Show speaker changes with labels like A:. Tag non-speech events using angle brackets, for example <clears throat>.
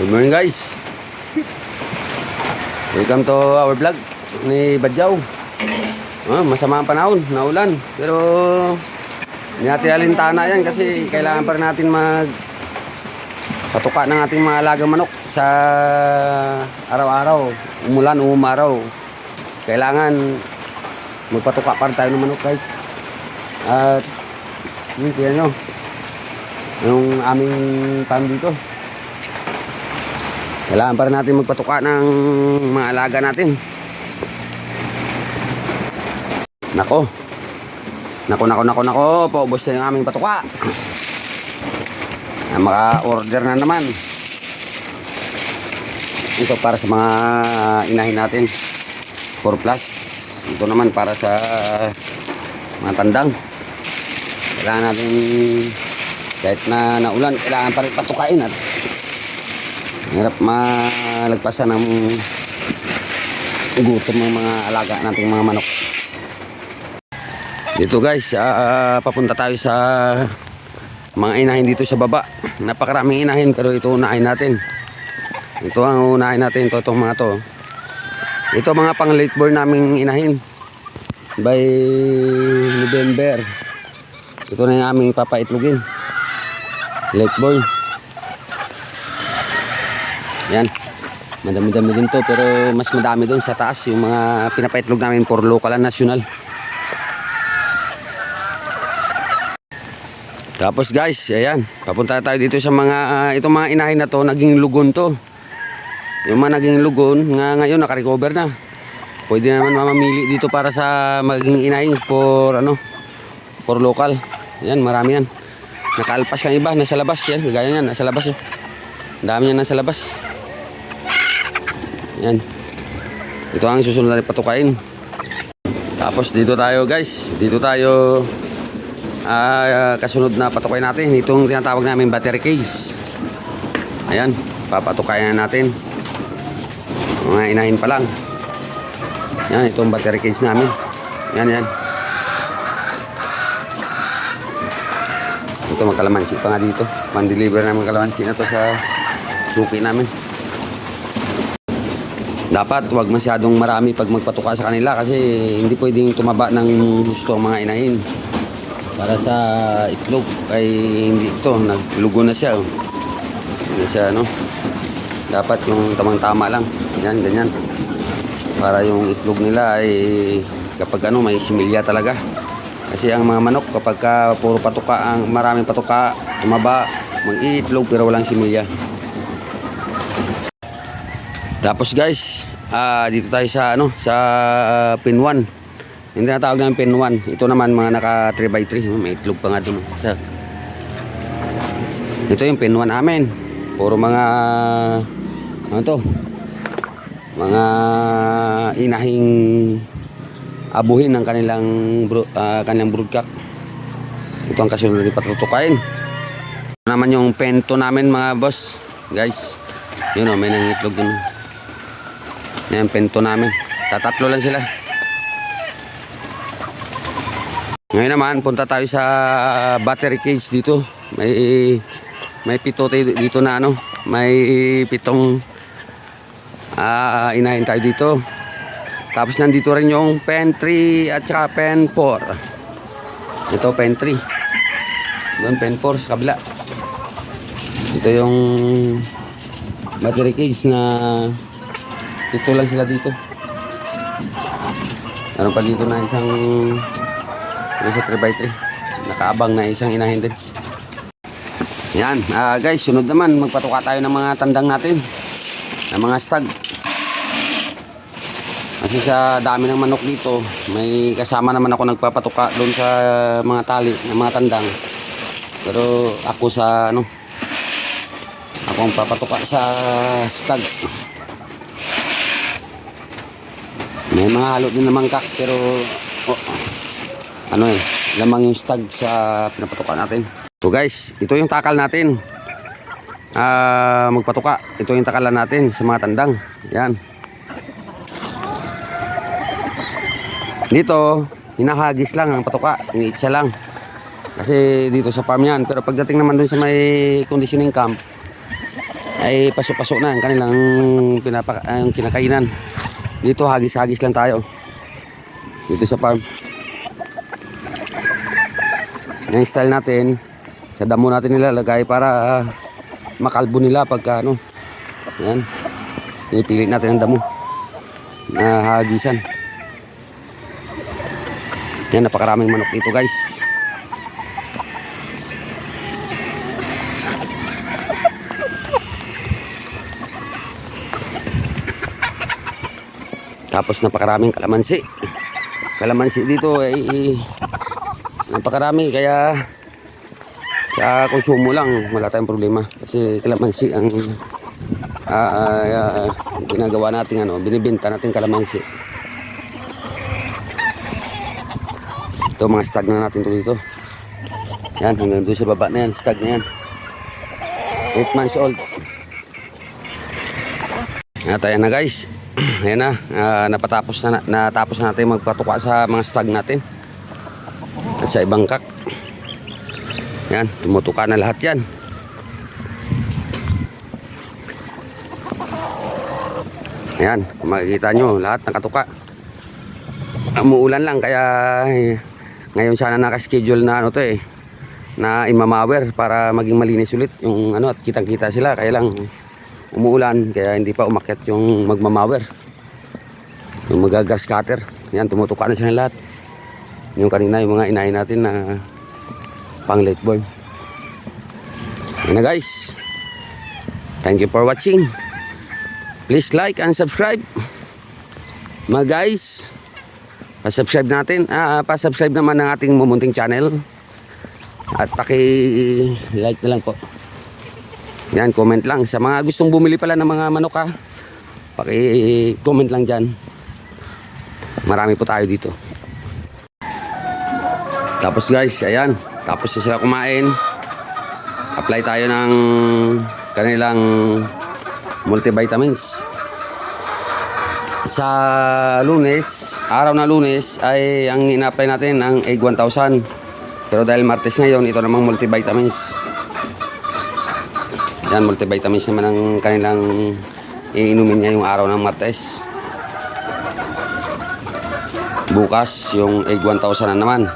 A: Good morning guys. Welcome to our vlog ni Badyaw. Ah, masama ang panahon, naulan. Pero hindi natin alintana yan kasi kailangan pa rin natin mag patuka ng ating mga alagang manok sa araw-araw. Umulan, umaraw. Kailangan magpatuka pa rin tayo ng manok guys. At yun, nyo. Yung aming farm dito. Kailangan pa rin natin magpatuka ng mga alaga natin. Nako. Nako, nako, nako, nako. Paubos na yung aming patuka. Ah, Maka-order na naman. Ito para sa mga inahin natin. 4 plus. Ito naman para sa mga tandang. Kailangan natin kahit na naulan, kailangan pa rin patukain at hirap malagpasan ng gutom ng mga alaga nating mga manok. Dito guys, ah, papunta tayo sa mga inahin dito sa baba. Napakaraming inahin pero ito unahin natin. Ito ang unahin natin, ito itong mga to. Ito mga pang late born naming inahin. By November. Ito na yung aming papaitlogin. Late born. Yan. Madami-dami din to pero mas madami doon sa taas yung mga pinapaitlog namin for local and national. Tapos guys, ayan, papunta tayo dito sa mga ah, itong mga inahin na to, naging lugon to. Yung mga naging lugon, nga ngayon naka-recover na. Pwede naman mamamili dito para sa maging inahin for ano, for local. Yan, marami yan. Nakaalpas yung iba, nasa labas yan. Gaya yan, nasa labas yan. Ang dami yan nasa labas. Yan. Ito ang susunod na patukain. Tapos dito tayo guys. Dito tayo ah, kasunod na patukain natin. Itong tinatawag namin battery case. Ayan. Papatukayan na natin. Mga inahin pa lang. Yan. Itong battery case namin. Yan yan. Ito magkalamansi pa nga dito. Man-deliver namin kalamansi na to sa suki namin. Dapat wag masyadong marami pag magpatuka sa kanila kasi hindi pwedeng tumaba ng gusto ang mga inahin. Para sa itlog ay hindi ito, naglugo na siya. Oh. Hindi siya ano. Dapat yung tamang-tama lang. Yan, ganyan. Para yung itlog nila ay kapag ano may similya talaga. Kasi ang mga manok kapag ka puro patuka, ang maraming patuka, tumaba, mag-iitlog pero walang similya. Tapos guys, ah dito tayo sa ano, sa ah, pin 1. Yung tinatawag namin pin 1. Ito naman mga naka 3x3, may itlog pa nga doon. Sa Ito yung pin 1 namin. Puro mga ano to? Mga inahing abuhin ng kanilang bro, ah, kanilang broodcock. Ito ang kasunod na patutukain. Naman yung pento namin mga boss. Guys, yun o, may nangitlog dun. Yan, pento namin. Tatatlo lang sila. Ngayon naman, punta tayo sa battery cage dito. May may pito tayo dito na ano. May pitong ah inahin tayo dito. Tapos nandito rin yung pen 3 at saka pen 4. Ito pen 3. Doon pen 4 sa kabila. Ito yung battery cage na ito lang sila dito. Meron pa dito na isang nasa 3x3. Nakaabang na isang inahin din. Yan, ah, guys, sunod naman magpatuka tayo ng mga tandang natin. Ng mga stag. Kasi sa dami ng manok dito, may kasama naman ako nagpapatuka doon sa mga tali ng mga tandang. Pero ako sa ano, ako ang papatuka sa stag. May mga halo din naman kak pero oh, ano eh, lamang yung stag sa pinapatuka natin. So guys, ito yung takal natin. Ah, magpatuka. Ito yung takalan natin sa mga tandang. Yan. Dito, hinahagis lang ang patuka. Iniitsa lang. Kasi dito sa farm yan. Pero pagdating naman dun sa may conditioning camp, ay paso-paso na ang kanilang pinapa, ang kinakainan. Dito hagis-hagis lang tayo. Dito sa farm. Yung style natin, sa damo natin nilalagay para ah, makalbo nila pagka ano. Yan. Pinipilit natin ang damo. Na hagisan. Yan, napakaraming manok dito guys. Tapos napakaraming kalamansi. Kalamansi dito ay napakarami kaya sa konsumo lang wala tayong problema kasi kalamansi ang ah, ah, ginagawa natin ano, binibenta natin kalamansi. Ito mga stag na natin to dito. Yan, hanggang doon sa baba na yan, stag na yan. 8 months old. At ayan na guys. <clears throat> Ayan na, ah, napatapos na, natapos na natin magpatuka sa mga stag natin. At sa ibang kak. Yan, tumutuka na lahat yan. Ayan, makikita nyo, lahat nakatuka. Umuulan lang, kaya eh, ngayon sana nakaschedule na ano to eh, na imamawer para maging malinis ulit yung ano at kitang-kita sila. Kaya lang umuulan, kaya hindi pa umakyat yung magmamawer. Yung magagas cutter. Yan, tumutuka na sila lahat. Yung kanina, yung mga inahin natin na pang late born. Yan na guys. Thank you for watching. Please like and subscribe. Mga guys, pa-subscribe natin. Ah, pa-subscribe naman ng ating mumunting channel. At paki-like na lang po. Yan, comment lang. Sa mga gustong bumili pala ng mga manok ha, paki-comment lang dyan. Marami po tayo dito. Tapos guys, ayan. Tapos na sila kumain. Apply tayo ng kanilang multivitamins. Sa lunes, araw na lunes, ay ang ina-apply natin ang egg 1000. Pero dahil martes ngayon, ito namang multivitamins. Yan, multivitamins naman ang kanilang iinumin niya yung araw ng martes. Bukas, yung egg 1000 na naman.